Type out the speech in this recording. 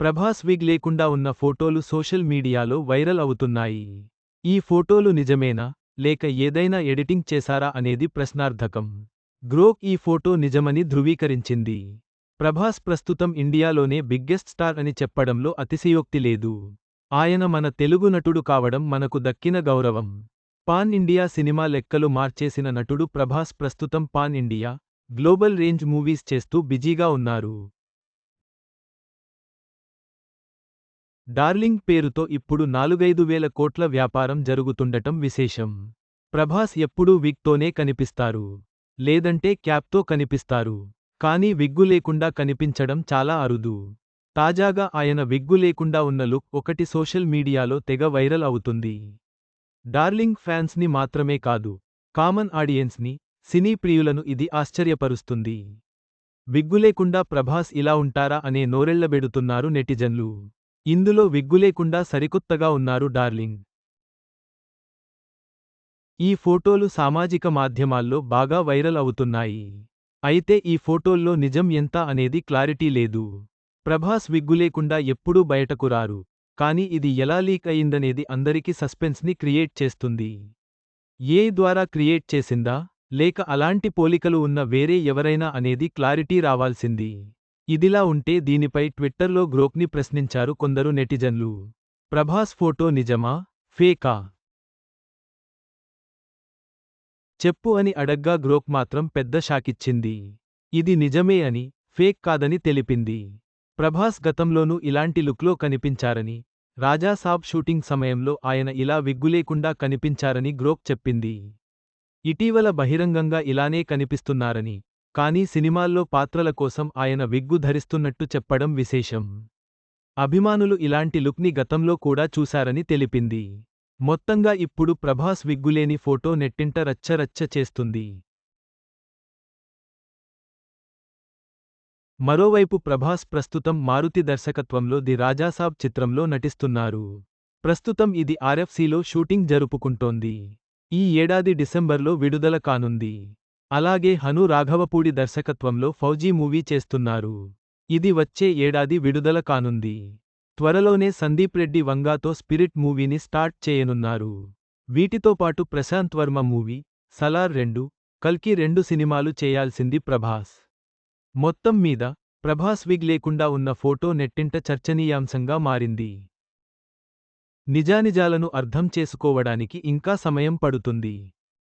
Prabhas wig లేకుండా ఉన్న ఫోటోలు సోషల్ మీడియాలో వైరల్ అవుతున్నాయి. ఈ ఫోటోలు నిజమేనా? లేక ఏదైనా ఎడిటింగ్ చేశారా అనేది ప్రశ్నార్థకం. గ్రోక్ ఈ ఫోటో నిజమని ధృవీకరించింది. ప్రభాస్ ప్రస్తుతం ఇండియాలోనే బిగ్గెస్ట్ స్టార్ అని చెప్పడంలో అతిశయోక్తి లేదు. ఆయన మన తెలుగు నటుడు కావడం మనకు దక్కిన గౌరవం. పాన్ ఇండియా సినిమా లెక్కలు మార్చేసిన నటుడు ప్రభాస్ ప్రస్తుతం pan India global range movies చేస్తూ బిజీగా ఉన్నారు. డార్లింగ్ పేరుతో ఇప్పుడు నాలుగైదు వేల కోట్ల వ్యాపారం జరుగుతుండటం విశేషం. ప్రభాస్ ఎప్పుడూ విగ్తోనే కనిపిస్తారు. లేదంటే క్యాప్తో కనిపిస్తారు. కానీ విగ్గు లేకుండా కనిపించడం చాలా అరుదు. తాజాగా ఆయన విగ్గు లేకుండా ఉన్న లుక్ ఒకటి సోషల్ మీడియాలో తెగ వైరల్ అవుతుంది. డార్లింగ్ ఫ్యాన్స్ని మాత్రమే కాదు కామన్ ఆడియన్స్ని సినీ ప్రియులను ఇది ఆశ్చర్యపరుస్తుంది. విగ్గులేకుండా ప్రభాస్ ఇలా ఉంటారా అనే నోరెళ్ళబెడుతున్నారు నెటిజన్లు. ఇందులో విగ్గులేకుండా సరికొత్తగా ఉన్నారు డార్లింగ్. ఈ ఫోటోలు సామాజిక మాధ్యమాల్లో బాగా వైరల్ అవుతున్నాయి. అయితే ఈ ఫోటోల్లో నిజం ఎంత అనేది క్లారిటీ లేదు. ప్రభాస్ విగ్గులేకుండా ఎప్పుడూ బయటకు రారు. కానీ ఇది ఎలా లీక్ అయిందనేది అందరికీ సస్పెన్స్ని క్రియేట్ చేస్తుంది. ఏ ద్వారా క్రియేట్ చేసిందా? లేక అలాంటి పోలికలు ఉన్న వేరే ఎవరైనా అనేది క్లారిటీ రావాల్సింది. ఇదిలా ఉంటే దీనిపై ట్విట్టర్లో గ్రోక్ని ప్రశ్నించారు కొందరు నెటిజన్లు. ప్రభాస్ ఫోటో నిజమా? ఫేకా? చెప్పు అని అడగ్గా గ్రోక్ మాత్రం పెద్ద షాకిచ్చింది. ఇది నిజమే అని ఫేక్ కాదని తెలిపింది. ప్రభాస్ గతంలోనూ ఇలాంటి లుక్లో కనిపించారని రాజాసాబ్ షూటింగ్ సమయంలో ఆయన ఇలా విగ్గులేకుండా కనిపించారని గ్రోక్ చెప్పింది. ఇటీవల బహిరంగంగా ఇలానే కనిపిస్తున్నారని కానీ సినిమాల్లో పాత్రల కోసం ఆయన విగ్గు ధరిస్తున్నట్టు చెప్పడం విశేషం. అభిమానులు ఇలాంటి లుక్ని గతంలో కూడా చూశారని తెలిపింది. మొత్తంగా ఇప్పుడు ప్రభాస్ విగ్గులేని ఫోటో నెట్టింట రచ్చరచ్చ చేస్తుంది. మరోవైపు ప్రభాస్ ప్రస్తుతం మారుతి దర్శకత్వంలో ది రాజాసాబ్ చిత్రంలో నటిస్తున్నారు. ప్రస్తుతం ఇది ఆర్ఎఫ్సీలో షూటింగ్ జరుపుకుంటోంది. ఈ ఏడాది డిసెంబర్లో విడుదల కానుంది. అలాగే హను రాఘవపూడి దర్శకత్వంలో ఫౌజీ మూవీ చేస్తున్నారు. ఇది వచ్చే ఏడాది విడుదల కానుంది. త్వరలోనే సందీప్ రెడ్డి వంగాతో స్పిరిట్ మూవీని స్టార్ట్ చేయనున్నారు. వీటితో పాటు ప్రశాంత్ వర్మ మూవీ సలార్ రెండు కల్కి రెండు సినిమాలు చేయాల్సింది ప్రభాస్. మొత్తం మీద ప్రభాస్ విగ్ లేకుండా ఉన్న ఫోటో నెట్టింట చర్చనీయాంశంగా మారింది. నిజానిజాలను అర్థం చేసుకోవడానికి ఇంకా సమయం పడుతుంది.